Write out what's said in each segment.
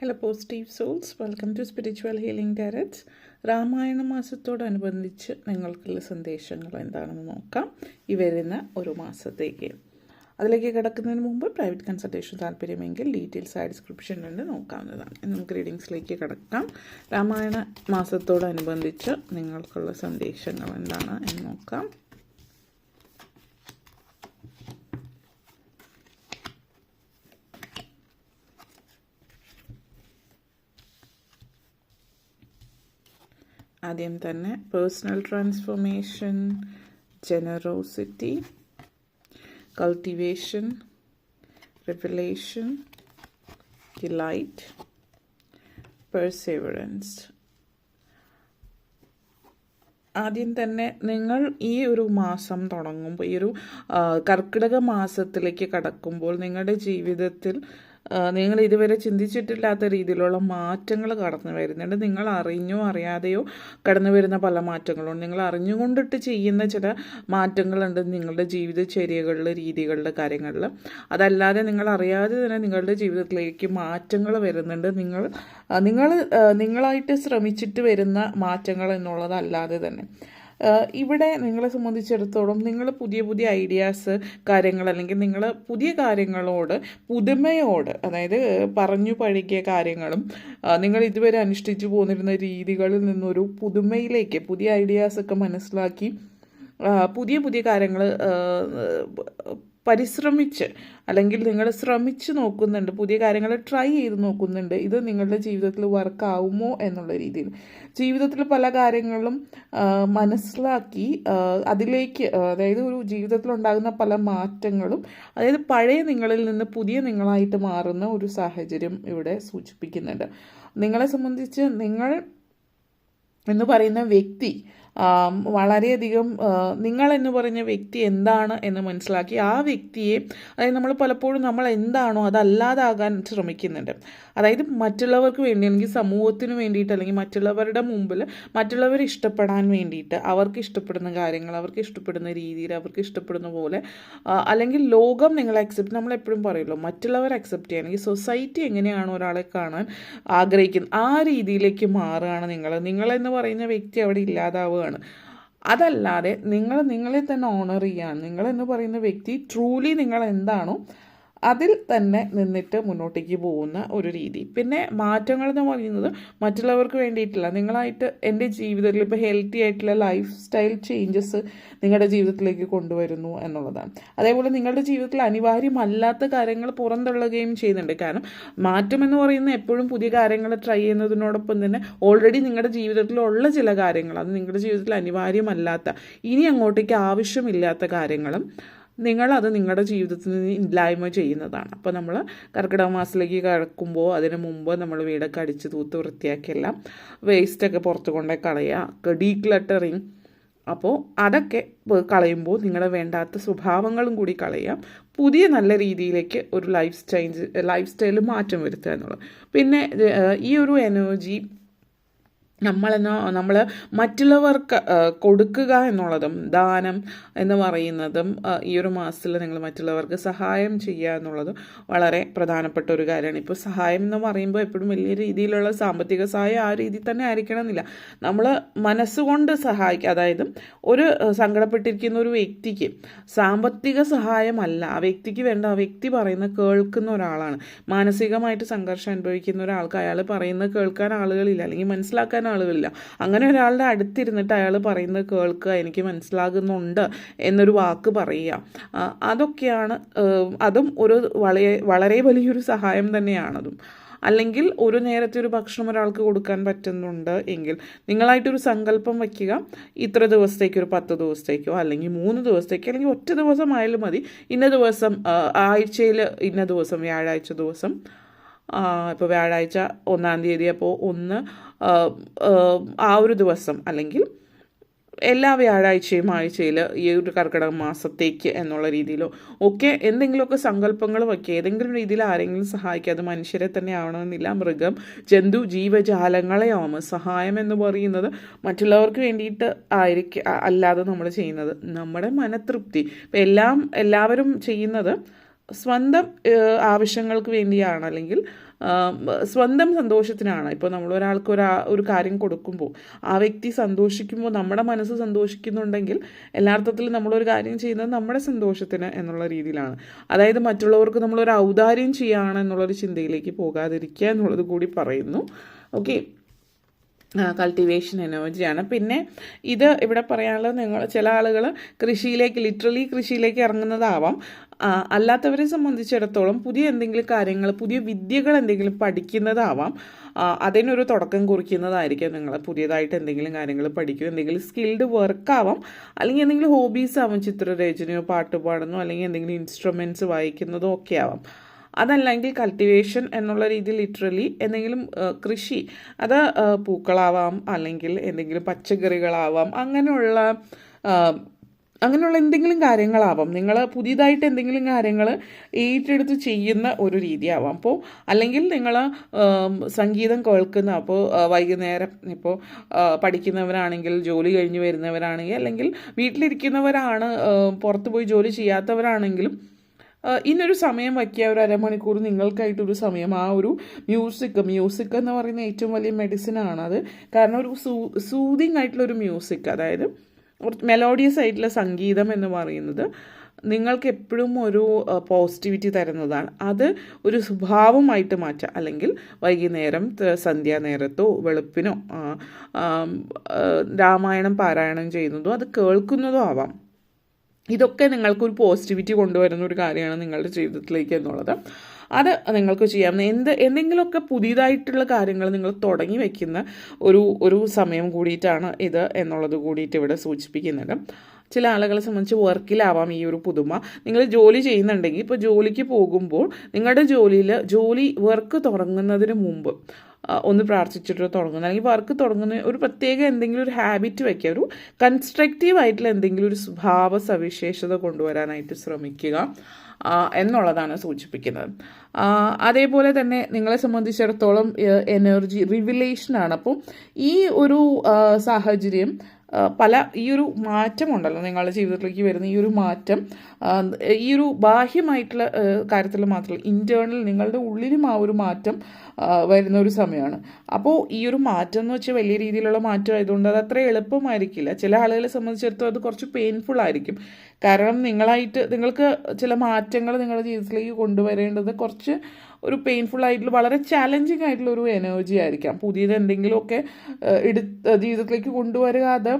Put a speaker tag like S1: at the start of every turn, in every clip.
S1: Hello positive souls welcome to spiritual healing directs Ramayana മാസത്തോടനുബന്ധിച്ച് നിങ്ങൾക്കുള്ള സന്ദേശങ്ങൾ എന്താണെന്ന് നോക്കാം. ഈ വരുന്ന ഒരു മാസത്തേക്ക്. അതിലേക്ക് കിടക്കുന്നതിന് മുമ്പ് പ്രൈവറ്റ് കൺസൾട്ടേഷൻ താല്പര്യമെങ്കിൽ ഡീറ്റെയിൽസ് ആയ ഡിസ്ക്രിപ്ഷനിലുണ്ട് നോക്കാവുന്നതാണ്. നമുക്ക് റീഡിങ്സിലേക്ക് കിടക്കാം. രാമായണ മാസത്തോടനുബന്ധിച്ച് നിങ്ങൾക്കുള്ള സന്ദേശങ്ങൾ എന്താണ് എന്ന് നോക്കാം. ആദ്യം തന്നെ personal transformation generosity cultivation revelation delight perseverance ആദ്യം തന്നെ നിങ്ങൾ ഈ ഒരു മാസം തുടങ്ങുമ്പോൾ ഈ ഒരു കർക്കിടക മാസത്തിലേക്ക് കടക്കുമ്പോൾ നിങ്ങളുടെ ജീവിതത്തിൽ നിങ്ങൾ ഇതുവരെ ചിന്തിച്ചിട്ടില്ലാത്ത രീതിയിലുള്ള മാറ്റങ്ങൾ കടന്നു വരുന്നുണ്ട്. നിങ്ങൾ അറിഞ്ഞോ അറിയാതെയോ കടന്നു വരുന്ന പല മാറ്റങ്ങളുണ്ട്. നിങ്ങൾ അറിഞ്ഞുകൊണ്ടിട്ട് ചെയ്യുന്ന ചില മാറ്റങ്ങളുണ്ട് നിങ്ങളുടെ ജീവിതചര്യകളിൽ രീതികളിൽ കാര്യങ്ങളിൽ അതല്ലാതെ നിങ്ങൾ അറിയാതെ തന്നെ നിങ്ങളുടെ ജീവിതത്തിലേക്ക് മാറ്റങ്ങൾ വരുന്നുണ്ട്. നിങ്ങൾ നിങ്ങൾ നിങ്ങളായിട്ട് ശ്രമിച്ചിട്ട് വരുന്ന മാറ്റങ്ങൾ എന്നുള്ളതല്ലാതെ തന്നെ. ഇവിടെ നിങ്ങളെ സംബന്ധിച്ചിടത്തോളം നിങ്ങൾ പുതിയ പുതിയ ഐഡിയാസ് കാര്യങ്ങൾ അല്ലെങ്കിൽ നിങ്ങൾ പുതിയ കാര്യങ്ങളോട് പുതുമയോട് അതായത് പറഞ്ഞു പഴകിയ കാര്യങ്ങളും നിങ്ങൾ ഇതുവരെ അനുഷ്ഠിച്ചു പോന്നിരുന്ന രീതികളിൽ നിന്നൊരു പുതുമയിലേക്ക് പുതിയ ഐഡിയാസൊക്കെ മനസ്സിലാക്കി പുതിയ പുതിയ കാര്യങ്ങൾ പരിശ്രമിച്ച് അല്ലെങ്കിൽ നിങ്ങൾ ശ്രമിച്ച് നോക്കുന്നുണ്ട് പുതിയ കാര്യങ്ങൾ ട്രൈ ചെയ്ത് നോക്കുന്നുണ്ട് ഇത് നിങ്ങളുടെ ജീവിതത്തിൽ വർക്കാവുമോ എന്നുള്ള രീതിയിൽ. ജീവിതത്തിൽ പല കാര്യങ്ങളും മനസ്സിലാക്കി അതിലേക്ക് അതായത് ഒരു ജീവിതത്തിൽ ഉണ്ടാകുന്ന പല മാറ്റങ്ങളും അതായത് പഴയ നിങ്ങളിൽ നിന്ന് പുതിയ നിങ്ങളായിട്ട് മാറുന്ന ഒരു സാഹചര്യം ഇവിടെ സൂചിപ്പിക്കുന്നുണ്ട്. നിങ്ങളെ സംബന്ധിച്ച് നിങ്ങൾ എന്ന് പറയുന്ന വ്യക്തി വളരെയധികം എന്ന് പറയുന്ന വ്യക്തി എന്താണ് എന്ന് മനസ്സിലാക്കി ആ വ്യക്തിയെ അതായത് നമ്മൾ പലപ്പോഴും നമ്മൾ എന്താണോ അതല്ലാതാകാൻ ശ്രമിക്കുന്നുണ്ട്. അതായത് മറ്റുള്ളവർക്ക് വേണ്ടി അല്ലെങ്കിൽ സമൂഹത്തിന് വേണ്ടിയിട്ട് അല്ലെങ്കിൽ മറ്റുള്ളവരുടെ മുമ്പിൽ മറ്റുള്ളവർ ഇഷ്ടപ്പെടാൻ വേണ്ടിയിട്ട് അവർക്ക് ഇഷ്ടപ്പെടുന്ന കാര്യങ്ങൾ അവർക്ക് ഇഷ്ടപ്പെടുന്ന രീതിയിൽ അവർക്ക് ഇഷ്ടപ്പെടുന്ന പോലെ അല്ലെങ്കിൽ ലോകം നിങ്ങളെ അക്സെപ്റ്റ് നമ്മൾ എപ്പോഴും പറയുമല്ലോ മറ്റുള്ളവർ അക്സെപ്റ്റ് ചെയ്യാൻ അല്ലെങ്കിൽ സൊസൈറ്റി എങ്ങനെയാണ് ഒരാളെ കാണാൻ ആഗ്രഹിക്കുന്നത് ആ രീതിയിലേക്ക് മാറുകയാണ് നിങ്ങൾ നിങ്ങളെന്ന് പറയുന്ന വ്യക്തി അവിടെ ഇല്ലാതാവുകയാണ്. അതല്ലാതെ നിങ്ങൾ നിങ്ങളെ തന്നെ ഓണർ ചെയ്യാൻ നിങ്ങൾ എന്ന് പറയുന്ന വ്യക്തി ട്രൂലി നിങ്ങൾ എന്താണോ അതിൽ തന്നെ നിന്നിട്ട് മുന്നോട്ടേക്ക് പോകുന്ന ഒരു രീതി. പിന്നെ മാറ്റങ്ങൾ എന്ന് പറയുന്നത് മറ്റുള്ളവർക്ക് വേണ്ടിയിട്ടില്ല. നിങ്ങളായിട്ട് എന്റെ ജീവിതത്തിൽ ഇപ്പോൾ ഹെൽത്തി ആയിട്ടുള്ള ലൈഫ് സ്റ്റൈൽ ചേഞ്ചസ് നിങ്ങളുടെ ജീവിതത്തിലേക്ക് കൊണ്ടുവരുന്നു എന്നുള്ളതാണ്. അതേപോലെ നിങ്ങളുടെ ജീവിതത്തിൽ അനിവാര്യമല്ലാത്ത കാര്യങ്ങൾ പുറന്തള്ളുകയും ചെയ്യുന്നുണ്ട്. കാരണം മാറ്റം എന്ന് പറയുന്നത് എപ്പോഴും പുതിയ കാര്യങ്ങൾ ട്രൈ ചെയ്യുന്നതിനോടൊപ്പം തന്നെ ഓൾറെഡി നിങ്ങളുടെ ജീവിതത്തിലുള്ള ചില കാര്യങ്ങൾ അത് നിങ്ങളുടെ ജീവിതത്തിൽ അനിവാര്യമല്ലാത്ത ഇനി അങ്ങോട്ടേക്ക് ആവശ്യമില്ലാത്ത കാര്യങ്ങളും നിങ്ങളത് നിങ്ങളുടെ ജീവിതത്തിൽ നിന്ന് ഇല്ലായ്മ ചെയ്യുന്നതാണ്. അപ്പോൾ നമ്മൾ കർക്കിടക മാസത്തിലേക്ക് കടക്കുമ്പോൾ അതിന് മുമ്പ് നമ്മൾ വീടൊക്കെ അടിച്ച് തൂത്ത് വൃത്തിയാക്കിയെല്ലാം വേസ്റ്റൊക്കെ പുറത്ത് കൊണ്ടേ കളയുക ഡീ ക്ലട്ടറിങ് അപ്പോൾ അതൊക്കെ കളയുമ്പോൾ നിങ്ങളുടെ വേണ്ടാത്ത സ്വഭാവങ്ങളും കൂടി കളയാം പുതിയ നല്ല രീതിയിലേക്ക് ഒരു ലൈഫ് സ്റ്റൈൽ ലൈഫ് സ്റ്റൈലിൽ മാറ്റം വരുത്തുക എന്നുള്ളത്. പിന്നെ ഈ ഒരു എനർജി നമ്മളെന്നോ നമ്മൾ മറ്റുള്ളവർക്ക് കൊടുക്കുക എന്നുള്ളതും ദാനം എന്ന് പറയുന്നതും ഈ ഒരു മാസത്തിൽ നിങ്ങൾ മറ്റുള്ളവർക്ക് സഹായം ചെയ്യുക എന്നുള്ളതും വളരെ പ്രധാനപ്പെട്ട ഒരു കാര്യമാണ്. ഇപ്പോൾ സഹായം എന്ന് പറയുമ്പോൾ എപ്പോഴും വലിയ രീതിയിലുള്ള സാമ്പത്തിക സഹായം ആ രീതിയിൽ തന്നെ ആയിരിക്കണം എന്നില്ല നമ്മൾ മനസ്സുകൊണ്ട് സഹായിക്കുക അതായത് ഒരു സങ്കടപ്പെട്ടിരിക്കുന്ന ഒരു വ്യക്തിക്ക് സാമ്പത്തിക സഹായമല്ല ആ വ്യക്തിക്ക് വേണ്ട ആ വ്യക്തി പറയുന്ന കേൾക്കുന്ന ഒരാളാണ്. മാനസികമായിട്ട് സംഘർഷം അനുഭവിക്കുന്ന ഒരാൾക്ക് അയാൾ പറയുന്നത് കേൾക്കാൻ ആളുകളില്ല അല്ലെങ്കിൽ മനസ്സിലാക്കാൻ ആളുകളില്ല. അങ്ങനെ ഒരാളുടെ അടുത്തിരുന്നിട്ട് അയാൾ പറയുന്നത് കേൾക്കുക എനിക്ക് മനസ്സിലാകുന്നുണ്ട് എന്നൊരു വാക്ക് പറയുക. അതൊക്കെയാണ് അതും ഒരു വളരെ വളരെ വലിയൊരു സഹായം തന്നെയാണതും. അല്ലെങ്കിൽ ഒരു നേരത്തെ ഒരു ഭക്ഷണം ഒരാൾക്ക് കൊടുക്കാൻ പറ്റുന്നുണ്ട് എങ്കിൽ നിങ്ങളായിട്ടൊരു സങ്കല്പം വയ്ക്കുക. ഇത്ര ദിവസത്തേക്ക് ഒരു പത്ത് ദിവസത്തേക്കോ അല്ലെങ്കിൽ മൂന്ന് ദിവസത്തേക്കോ അല്ലെങ്കിൽ ഒറ്റ ദിവസമായാലും മതി. ഇന്ന ദിവസം ആഴ്ചയിൽ ഇന്ന ദിവസം വ്യാഴാഴ്ച ദിവസം ഇപ്പോൾ വ്യാഴാഴ്ച ഒന്നാം തീയതി അപ്പോൾ ഒന്ന് ആ, ഒരു ദിവസം അല്ലെങ്കിൽ എല്ലാ വ്യാഴാഴ്ചയും ആഴ്ചയിൽ ഈ ഒരു കർക്കിടക മാസത്തേക്ക് എന്നുള്ള രീതിയിലോ ഒക്കെ എന്തെങ്കിലുമൊക്കെ സങ്കല്പങ്ങൾ വയ്ക്കുക. ഏതെങ്കിലും രീതിയിൽ ആരെങ്കിലും സഹായിക്കുക. അത് മനുഷ്യരെ തന്നെ ആവണമെന്നില്ല. മൃഗം ജന്തു ജീവജാലങ്ങളെ ആവും സഹായം എന്ന് പറയുന്നത് മറ്റുള്ളവർക്ക് വേണ്ടിയിട്ട് ആയിരിക്കും അല്ലാതെ നമ്മൾ ചെയ്യുന്നത് നമ്മുടെ മനതൃപ്തി. ഇപ്പം എല്ലാം എല്ലാവരും ചെയ്യുന്നത് സ്വന്തം ആവശ്യങ്ങൾക്ക് വേണ്ടിയാണ്. അല്ലെങ്കിൽ സ്വന്തം സന്തോഷത്തിനാണ്. ഇപ്പോൾ നമ്മൾ ഒരാൾക്ക് ഒരു ഒരു കാര്യം കൊടുക്കുമ്പോൾ ആ വ്യക്തി സന്തോഷിക്കുമ്പോൾ നമ്മുടെ മനസ്സ് സന്തോഷിക്കുന്നുണ്ടെങ്കിൽ എല്ലാർത്ഥത്തിലും നമ്മളൊരു കാര്യം ചെയ്യുന്നത് നമ്മുടെ സന്തോഷത്തിന് എന്നുള്ള രീതിയിലാണ്. അതായത് മറ്റുള്ളവർക്ക് നമ്മളൊരു ഔദാര്യം ചെയ്യുകയാണ് എന്നുള്ളൊരു ചിന്തയിലേക്ക് പോകാതിരിക്കുക എന്നുള്ളത് കൂടി പറയുന്നു. ഓക്കെ. കൾട്ടിവേഷൻ എനർജിയാണ് പിന്നെ ഇത് ഇവിടെ പറയാനുള്ളത് നിങ്ങൾ ചില ആളുകൾ കൃഷിയിലേക്ക് ലിറ്ററലി കൃഷിയിലേക്ക് ഇറങ്ങുന്നതാവാം. അല്ലാത്തവരെ സംബന്ധിച്ചിടത്തോളം പുതിയ എന്തെങ്കിലും കാര്യങ്ങൾ പുതിയ വിദ്യകൾ എന്തെങ്കിലും പഠിക്കുന്നതാവാം. അതിനൊരു തുടക്കം കുറിക്കുന്നതായിരിക്കും നിങ്ങൾ പുതിയതായിട്ട് എന്തെങ്കിലും കാര്യങ്ങൾ പഠിക്കും എന്തെങ്കിലും സ്കിൽഡ് വർക്കാവാം അല്ലെങ്കിൽ എന്തെങ്കിലും ഹോബീസ് ആവാം. ചിത്രരചനയോ പാട്ട് പാടുന്നോ അല്ലെങ്കിൽ എന്തെങ്കിലും ഇൻസ്ട്രുമെന്റ്സ് വായിക്കുന്നതോ ഒക്കെ ആവാം. അതല്ലെങ്കിൽ കൾട്ടിവേഷൻ എന്നുള്ള രീതിയിൽ ലിറ്ററലി എന്തെങ്കിലും കൃഷി അത് പൂക്കളാവാം അല്ലെങ്കിൽ എന്തെങ്കിലും പച്ചക്കറികളാവാം അങ്ങനെയുള്ള അങ്ങനെയുള്ള എന്തെങ്കിലും കാര്യങ്ങളാവാം. നിങ്ങൾ പുതിയതായിട്ട് എന്തെങ്കിലും കാര്യങ്ങൾ ഏറ്റെടുത്ത് ചെയ്യുന്ന ഒരു രീതിയാവാം. അപ്പോൾ അല്ലെങ്കിൽ നിങ്ങൾ സംഗീതം കേൾക്കുന്ന അപ്പോൾ വൈകുന്നേരം ഇപ്പോൾ പഠിക്കുന്നവരാണെങ്കിൽ ജോലി കഴിഞ്ഞ് വരുന്നവരാണെങ്കിൽ അല്ലെങ്കിൽ വീട്ടിലിരിക്കുന്നവരാണ് പുറത്ത് പോയി ജോലി ചെയ്യാത്തവരാണെങ്കിലും ഇന്നൊരു സമയം വയ്ക്കുക. ഒരു അരമണിക്കൂർ നിങ്ങൾക്കായിട്ടൊരു സമയം. ആ ഒരു മ്യൂസിക് മ്യൂസിക് എന്ന് പറയുന്ന ഏറ്റവും വലിയ മെഡിസിൻ ആണ് അത്. കാരണം ഒരു സൂ സൂതിങ് ആയിട്ടുള്ള ഒരു മ്യൂസിക് അതായത് മെലോഡിയസ് ആയിട്ടുള്ള സംഗീതം എന്ന് പറയുന്നത് നിങ്ങൾക്ക് എപ്പോഴും ഒരു പോസിറ്റിവിറ്റി തരുന്നതാണ്. അത് ഒരു സ്വഭാവമായിട്ട് മാറ്റുക അല്ലെങ്കിൽ വൈകുന്നേരം സന്ധ്യാനേരത്തോ വെളുപ്പിനോ രാമായണം പാരായണം ചെയ്യുന്നതോ അത് കേൾക്കുന്നതോ ആവാം. ഇതൊക്കെ നിങ്ങൾക്കൊരു പോസിറ്റിവിറ്റി കൊണ്ടുവരുന്ന ഒരു കാര്യമാണ് നിങ്ങളുടെ ജീവിതത്തിലേക്ക് എന്നുള്ളത്. അത് നിങ്ങൾക്ക് ചെയ്യാം എന്ത് എന്തെങ്കിലുമൊക്കെ പുതിയതായിട്ടുള്ള കാര്യങ്ങൾ നിങ്ങൾ തുടങ്ങി വയ്ക്കുന്ന ഒരു ഒരു സമയം കൂടിയിട്ടാണ് ഇത് എന്നുള്ളത് കൂടിയിട്ട് ഇവിടെ സൂചിപ്പിക്കുന്നുണ്ട് ചില ആളുകളെ സംബന്ധിച്ച് വർക്കിലാവാം ഈ ഒരു പുതുമ. നിങ്ങൾ ജോലി ചെയ്യുന്നുണ്ടെങ്കിൽ ഇപ്പോൾ ജോലിക്ക് പോകുമ്പോൾ നിങ്ങളുടെ ജോലിയിൽ ജോലി വർക്ക് തുടങ്ങുന്നതിന് മുമ്പ് ഒന്ന് പ്രാർത്ഥിച്ചിട്ട് തുടങ്ങുന്നത് അല്ലെങ്കിൽ വർക്ക് തുടങ്ങുന്ന ഒരു പ്രത്യേക എന്തെങ്കിലും ഒരു ഹാബിറ്റ് വയ്ക്കുക ഒരു കൺസ്ട്രക്റ്റീവ് ആയിട്ടുള്ള എന്തെങ്കിലും ഒരു സ്വഭാവ സവിശേഷത കൊണ്ടുവരാനായിട്ട് ശ്രമിക്കുക എന്നുള്ളതാണ് സൂചിപ്പിക്കുന്നത്. അതേപോലെ തന്നെ നിങ്ങളെ സംബന്ധിച്ചിടത്തോളം എനർജി റിവിലേഷനാണ് അപ്പം ഈ ഒരു സാഹചര്യം പല ഈ ഒരു മാറ്റമുണ്ടല്ലോ നിങ്ങളുടെ ജീവിതത്തിലേക്ക് വരുന്ന ഈ ഒരു മാറ്റം. ഈ ഒരു ബാഹ്യമായിട്ടുള്ള കാര്യത്തിൽ മാത്രമല്ല ഇന്റേർണൽ നിങ്ങളുടെ ഉള്ളിലും ആ ഒരു മാറ്റം വരുന്ന ഒരു സമയമാണ്. അപ്പോൾ ഈ ഒരു മാറ്റം എന്ന് വെച്ചാൽ വലിയ രീതിയിലുള്ള മാറ്റം ആയതുകൊണ്ട് അത് അത്ര എളുപ്പമായിരിക്കില്ല. ചില ആളുകളെ സംബന്ധിച്ചിടത്തോളം അത് കുറച്ച് പെയിൻഫുൾ ആയിരിക്കും. കാരണം നിങ്ങളായിട്ട് നിങ്ങൾക്ക് ചില മാറ്റങ്ങൾ നിങ്ങളുടെ ജീവിതത്തിലേക്ക് കൊണ്ടുവരേണ്ടത് കുറച്ച് ഒരു പെയിൻഫുൾ ആയിട്ടുള്ള വളരെ ചാലഞ്ചിങ് ആയിട്ടുള്ള ഒരു എനർജി ആയിരിക്കാം. പുതിയത് എന്തെങ്കിലുമൊക്കെ എടുത്ത് ജീവിതത്തിലേക്ക് കൊണ്ടുവരിക അത്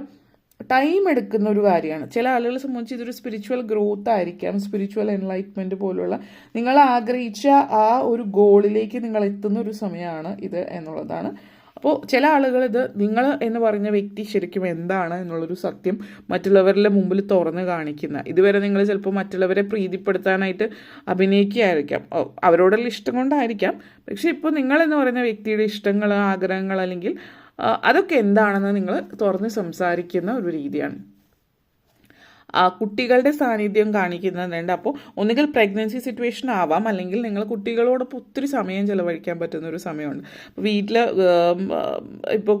S1: ടൈം എടുക്കുന്ന ഒരു കാര്യമാണ്. ചില ആളുകളെ സംബന്ധിച്ച് ഇതൊരു സ്പിരിച്വൽ ഗ്രോത്ത് ആയിരിക്കാം സ്പിരിച്വൽ എൻലൈറ്റ്മെന്റ് പോലുള്ള. നിങ്ങൾ ആഗ്രഹിച്ച ആ ഒരു ഗോളിലേക്ക് നിങ്ങൾ എത്തുന്ന ഒരു സമയമാണ് ഇത് എന്നുള്ളതാണ്. അപ്പോൾ ചില ആളുകൾ ഇത് നിങ്ങൾ എന്ന് പറഞ്ഞ വ്യക്തി ശരിക്കും എന്താണ് എന്നുള്ളൊരു സത്യം മറ്റുള്ളവരുടെ മുമ്പിൽ തുറന്ന് കാണിക്കുന്ന. ഇതുവരെ നിങ്ങൾ ചിലപ്പോൾ മറ്റുള്ളവരെ പ്രീതിപ്പെടുത്താനായിട്ട് അഭിനയിക്കുകയായിരിക്കാം. അവരോടുള്ള ഇഷ്ടം കൊണ്ടായിരിക്കാം. പക്ഷേ ഇപ്പോൾ നിങ്ങൾ എന്ന് പറയുന്ന വ്യക്തിയുടെ ഇഷ്ടങ്ങൾ ആഗ്രഹങ്ങൾ അല്ലെങ്കിൽ അതൊക്കെ എന്താണെന്ന് നിങ്ങൾ തുറന്ന് സംസാരിക്കുന്ന ഒരു രീതിയാണ്. കുട്ടികളുടെ സാന്നിധ്യം കാണിക്കുന്നുണ്ട് അപ്പോൾ ഒന്നുകിൽ പ്രഗ്നൻസി സിറ്റുവേഷൻ ആവാം അല്ലെങ്കിൽ നിങ്ങൾ കുട്ടികളോടൊപ്പം ഒത്തിരി സമയം ചിലവഴിക്കാൻ പറ്റുന്ന ഒരു സമയമുണ്ട് വീട്ടിൽ ഇപ്പോൾ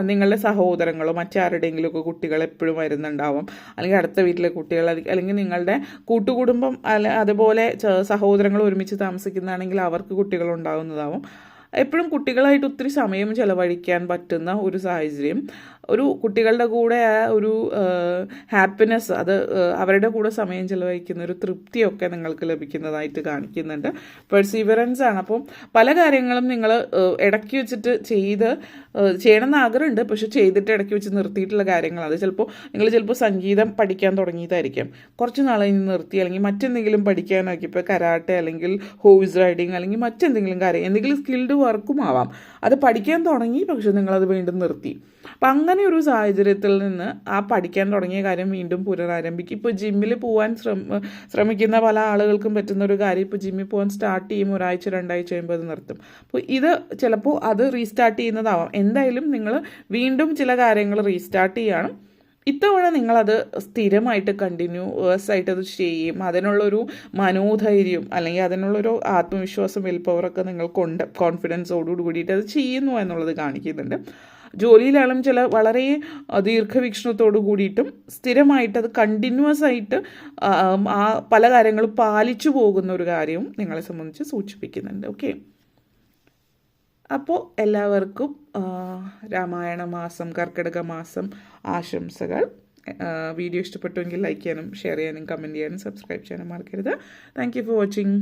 S1: നിങ്ങളുടെ സഹോദരങ്ങളോ മറ്റാരുടെയെങ്കിലും ഒക്കെ കുട്ടികൾ എപ്പോഴും വരുന്നുണ്ടാവാം. അല്ലെങ്കിൽ അടുത്ത വീട്ടിലെ കുട്ടികൾ അല്ലെങ്കിൽ നിങ്ങളുടെ കൂട്ടുകുടുംബം അല്ല അതുപോലെ സഹോദരങ്ങൾ ഒരുമിച്ച് താമസിക്കുന്നതാണെങ്കിൽ അവർക്ക് കുട്ടികൾ ഉണ്ടാകുന്നതാവും എപ്പോഴും കുട്ടികളായിട്ട് ഒത്തിരി സമയം ചിലവഴിക്കാൻ പറ്റുന്ന ഒരു സാഹചര്യം. ഒരു കുട്ടികളുടെ കൂടെ ആ ഒരു ഹാപ്പിനെസ് അത് അവരുടെ കൂടെ സമയം ചിലവഴിക്കുന്ന ഒരു തൃപ്തിയൊക്കെ നിങ്ങൾക്ക് ലഭിക്കുന്നതായിട്ട് കാണിക്കുന്നുണ്ട്. പെർസീവറൻസ് ആണ്. അപ്പം പല കാര്യങ്ങളും നിങ്ങൾ ഇടയ്ക്ക് വെച്ചിട്ട് ചെയ്ത് ചെയ്യണമെന്ന് ആഗ്രഹമുണ്ട്. പക്ഷെ ചെയ്തിട്ട് ഇടയ്ക്ക് വെച്ച് നിർത്തിയിട്ടുള്ള കാര്യങ്ങൾ അത് ചിലപ്പോൾ നിങ്ങൾ ചിലപ്പോൾ സംഗീതം പഠിക്കാൻ തുടങ്ങിയതായിരിക്കും. കുറച്ച് നാളെ ഇനി നിർത്തി അല്ലെങ്കിൽ മറ്റെന്തെങ്കിലും പഠിക്കാനൊക്കെ ഇപ്പോൾ കരാട്ടെ അല്ലെങ്കിൽ ഹോഴ്സ് റൈഡിങ് അല്ലെങ്കിൽ മറ്റെന്തെങ്കിലും കാര്യം എന്തെങ്കിലും സ്കിൽഡ് വർക്കും ആവാം. അത് പഠിക്കാൻ തുടങ്ങി പക്ഷെ നിങ്ങളത് വീണ്ടും നിർത്തി. അപ്പം അങ്ങനെ ഒരു സാഹചര്യത്തിൽ നിന്ന് ആ പഠിക്കാൻ തുടങ്ങിയ കാര്യം വീണ്ടും പുനരാരംഭിക്കും. ഇപ്പോൾ ജിമ്മിൽ പോകാൻ ശ്രമ ശ്രമിക്കുന്ന പല ആളുകൾക്കും പറ്റുന്ന ഒരു കാര്യം ഇപ്പോൾ ജിമ്മിൽ പോകാൻ സ്റ്റാർട്ട് ചെയ്യും ഒരാഴ്ച രണ്ടാഴ്ച കഴിയുമ്പോൾ അത് നിർത്തും. അപ്പോൾ ഇത് ചിലപ്പോൾ അത് റീസ്റ്റാർട്ട് ചെയ്യുന്നതാവാം. എന്തായാലും നിങ്ങൾ വീണ്ടും ചില കാര്യങ്ങൾ റീസ്റ്റാർട്ട് ചെയ്യണം. ഇത്തവണ നിങ്ങളത് സ്ഥിരമായിട്ട് കണ്ടിന്യൂസ് ആയിട്ട് അത് ചെയ്യും. അതിനുള്ളൊരു മനോധൈര്യം അല്ലെങ്കിൽ അതിനുള്ളൊരു ആത്മവിശ്വാസം വിൽ പവറൊക്കെ നിങ്ങൾക്കുണ്ട്. കോൺഫിഡൻസോടുകൂടി കൂടിയിട്ട് അത് ചെയ്യുന്നു എന്നുള്ളത് കാണിക്കുന്നുണ്ട്. ജോലിയിലാണെങ്കിലും ചില വളരെ ദീർഘവീക്ഷണത്തോടു കൂടിയിട്ടും സ്ഥിരമായിട്ട് അത് കണ്ടിന്യൂസ് ആയിട്ട് ആ, പല കാര്യങ്ങളും പാലിച്ചു പോകുന്ന ഒരു കാര്യവും നിങ്ങളെ സംബന്ധിച്ച് സൂചിപ്പിക്കുന്നുണ്ട്. ഓക്കെ അപ്പോൾ എല്ലാവർക്കും രാമായണ മാസം കർക്കിടക മാസം ആശംസകൾ. വീഡിയോ ഇഷ്ടപ്പെട്ടുവെങ്കിൽ ലൈക്ക് ചെയ്യാനും ഷെയർ ചെയ്യാനും കമന്റ് ചെയ്യാനും സബ്സ്ക്രൈബ് ചെയ്യാനും മറക്കരുത്. Thank you for watching